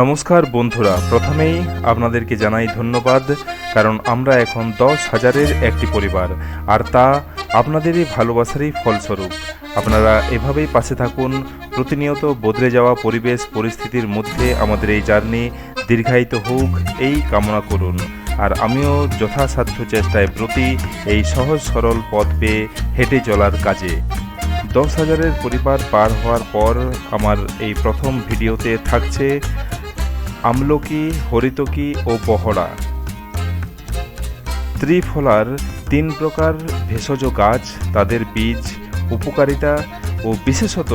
নমস্কার বন্ধুরা, প্রথমেই আপনাদেরকে জানাই ধন্যবাদ, কারণ আমরা এখন দশ হাজারের একটি পরিবার, আর তা আপনাদেরই ভালোবাসারই ফলস্বরূপ। আপনারা এভাবেই পাশে থাকুন, প্রতিনিয়ত বদলে যাওয়া পরিবেশ, পরিস্থিতির মধ্যে আমাদের এই জার্নি দীর্ঘায়িত হোক, এই কামনা করুন। আর আমিও যথাসাধ্য চেষ্টায় প্রতি এই সহজ সরল পথ পেয়ে হেঁটে চলার কাজে। দশ হাজারের পরিবার পার হওয়ার পর আমার এই প্রথম ভিডিওতে থাকছে আমলকি, হরিতকি ও বহড়া ত্রিফলার তিন প্রকার ভেষজ গাছ, তাদের বীজ, উপকারিতা ও বিশেষত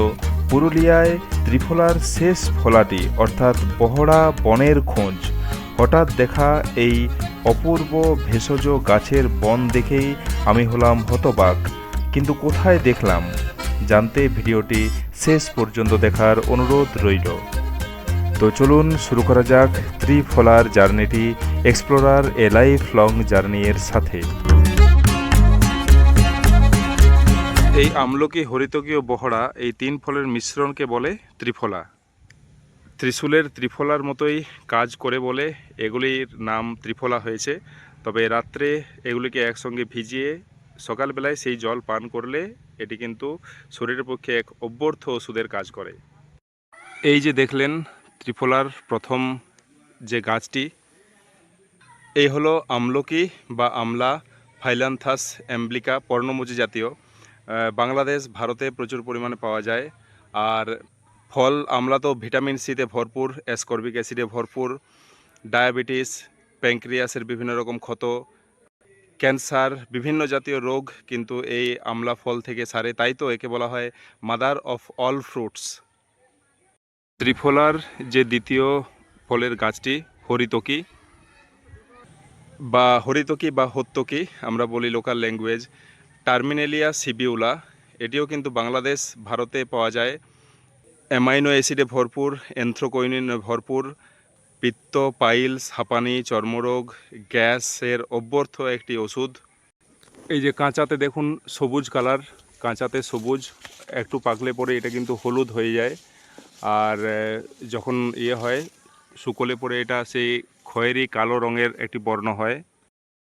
পুরুলিয়ায় ত্রিফলার শেষ ফলাটি, অর্থাৎ বহড়া বনের খোঁজ। হঠাৎ দেখা এই অপূর্ব ভেষজ গাছের বন দেখেই আমি হলাম হতবাক। কিন্তু কোথায় দেখলাম? জানতে ভিডিওটি শেষ পর্যন্ত দেখার অনুরোধ রইল। তো চলুন শুরু করা যাক ত্রিফলার জার্নিটি explorer a life long journey এর সাথে। এই আমলকি হরিতকীয় ও বহড়া এই তিন ফলের মিশ্রণকে বলে ত্রিফলা। ত্রিশূলের ত্রিফলার মতোই কাজ করে বলে এগুলির নাম ত্রিফলা হয়েছে। তবে রাত্রে এগুলিকে একসঙ্গে ভিজিয়ে সকালবেলায় সেই জল পান করলে এটি কিন্তু শরীরের পক্ষে এক অভ্যর্থ ওষুধের কাজ করে। এই যে দেখলেন ত্রিফলার প্রথম যে গাছটি, এই হলো আমলকি বা আমলা ফাইলান্থাস অ্যাম্বলিকা পর্ণমোচী জাতীয়। বাংলাদেশ, ভারতে প্রচুর পরিমাণে পাওয়া যায়। আর ফল, আমলা তো ভিটামিন সিতে ভরপুর, অ্যাসকর্বিক অ্যাসিডে ভরপুর। ডায়াবেটিস প্যাঙ্ক্রিয়াসের বিভিন্ন রকম ক্ষত, ক্যান্সার, বিভিন্ন জাতীয় রোগ কিন্তু এই আমলা ফল থেকে সারে। তাই তো একে বলা হয় মাদার অফ অল ফ্রুটস। ত্রিফলার যে দ্বিতীয় ফলের গাছটি, হরিতকি বা হরিতকি বা হত্যকি আমরা বলি লোকাল ল্যাঙ্গুয়েজ টার্মিনেলিয়া সিবিউলা এটিও কিন্তু বাংলাদেশ, ভারতে পাওয়া যায়। অ্যামাইনো অ্যাসিডে ভরপুর এন্থ্রোকোইনিনে ভরপুর, পিত্ত পাইলস হাঁপানি, চর্মরোগ, গ্যাসের অভ্যর্থ একটি ওষুধ। এই যে কাঁচাতে দেখুন, সবুজ কালার কাঁচাতে সবুজ, একটু পাকলে পরে এটা কিন্তু হলুদ হয়ে যায়। আর যখন ইয়ে হয় শুকলে পরে এটা সেই খয়েরি কালো রঙের একটি বর্ণ হয়।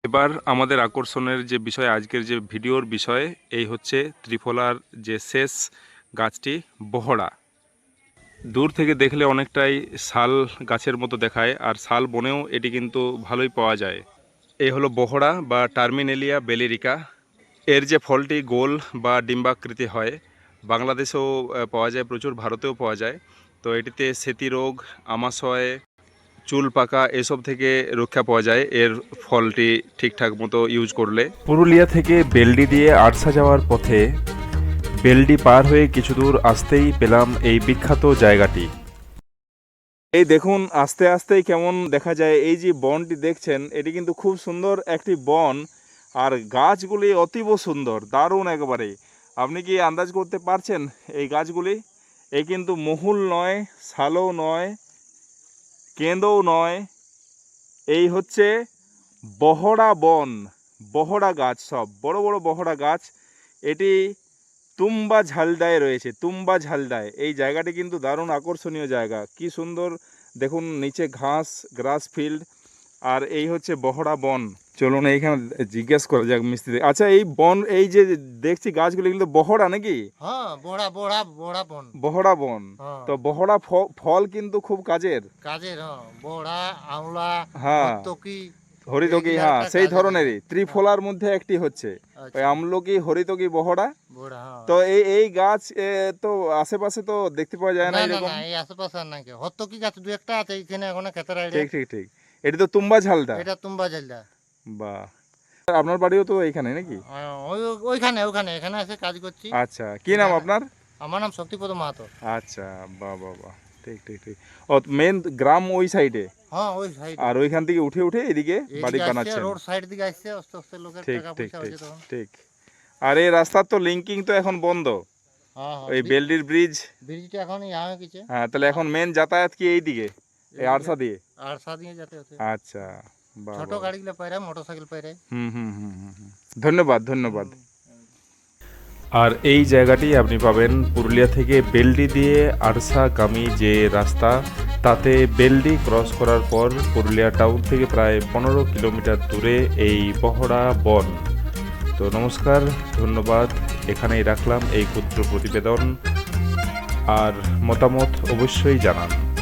এবার আমাদের আকর্ষণের যে বিষয়, আজকের যে ভিডিওর বিষয়, এই হচ্ছে ত্রিফলার যে শেষ গাছটি, বহড়া। দূর থেকে দেখলে অনেকটাই শাল গাছের মতো দেখায়, আর শাল বনেও এটি কিন্তু ভালোই পাওয়া যায়। এই হলো বহড়া বা টার্মিনেলিয়া বেলেরিকা। এর যে ফলটি গোল বা ডিম্বাকৃতি হয় বাংলাদেশেও পাওয়া যায় প্রচুর ভারতেও পাওয়া যায়। তো এটিতে সেতি রোগ আমাশয় চুল পাকা এসব থেকে রক্ষা পাওয়া যায়। এর ফলটি ঠিকঠাক মতো ইউজ করলে। পুরুলিয়া থেকে বেলডি দিয়ে আরসা যাওয়ার পথে বেলডি পার হয়ে কিছু দূর আসতেই পেলাম এই বিখ্যাত জায়গাটি। এই দেখুন আস্তে আস্তেই কেমন দেখা যায়। এই যে বনটি দেখছেন এটি কিন্তু খুব সুন্দর একটি বন। আর গাছগুলি অতীব সুন্দর দারুণ একেবারে। আপনি কি আন্দাজ করতে পারছেন এই গাছগুলি? এই কিন্তু মহুল নয়, শালও নয়, কেঁদও নয়। এই হচ্ছে বহড়া বন বহড়া গাছ সব, বড় বড় বহড়া গাছ। এটি তুম্বা ঝালদায় রয়েছে, তুম্বা ঝালদায়। এই জায়গাটি কিন্তু দারুণ আকর্ষণীয় জায়গা। কি সুন্দর, দেখুন, নিচে ঘাস, গ্রাস ফিল্ড, আর এই হচ্ছে বহড়া বন। চলুন এইখানে জিজ্ঞেস করা যাক মিস্ত্রি। আচ্ছা এই বন এই যে দেখছি গাছগুলো কিন্তু বহড়া নাকি? হ্যাঁ বড়া বড়া বড়া বন। বহড়া বন। হ্যাঁ। তো বহড়া ফল কিন্তু খুব কাজের। কাজের হ্যাঁ। বড়া আওলা হ্যাঁ। হরিতকি। হ্যাঁ সেই। ধরনেরই। ত্রিফলার মধ্যে একটি হচ্ছে। আচ্ছা, আমলকি হরিতকি বহড়া হ্যাঁ। তো এই এই গাছ তো আশেপাশে তো দেখতে পাওয়া যায় না না না এরকম? না এই আশেপাশে কেউ। হত্তকি গাছ দু একটা আছে এখানে এখন খেতের ঠিক ঠিক ঠিক। এটি তো তুম্বা ঝালদা এটা তুম্বা জেলদা বাহ। আপনার বাড়িও তো এইখানে নাকি? ওইখানে ওইখানে এখানে এসে কাজ করছি। আচ্ছা কি নাম আপনার? আমার নাম শক্তিপদ মাহাতো। আচ্ছা বাহ বাহ বাহ। ঠিক ঠিক ঠিক। ও মেন গ্রাম ওই সাইডে হ্যাঁ ওই সাইড আর ওইখান থেকে উঠে উঠে এদিকে বাড়ি বানাচ্ছেন রোড সাইড দিকে আসছে আস্তে আস্তে লোকের ঠিক টাকা পয়সা হচ্ছে তখন। ঠিক। আর এই রাস্তার তো লিঙ্কিং তো এখন বন্ধ। হ্যাঁ ওই হ্যাঁ বেলডির ব্রিজ ব্রিজটা এখন ইয়া হয়ে হ্যাঁ তাহলে এখন মেন যাতায়াত কি এই দিকে এই আরসা দিয়ে? আর সাদিয়ে যেতে হচ্ছে। আচ্ছা। ছোট বাহ। গাড়িগুলো পাইরে মোটর সাইকেল পাইরে হুম হুম হুম হুম হুম। ধন্যবাদ ধন্যবাদ। আর এই জায়গাটি আপনি পাবেন পুরুলিয়া থেকে বেলডি দিয়ে আরসাগামী যে রাস্তা তাতে বেলডি ক্রস করার পর পুরুলিয়া টাউন থেকে প্রায় পনেরো কিলোমিটার দূরে এই বহড়া বন। তো নমস্কার ধন্যবাদ। এখানেই রাখলাম এই ক্ষুদ্র প্রতিবেদন। আর মতামত অবশ্যই জানান।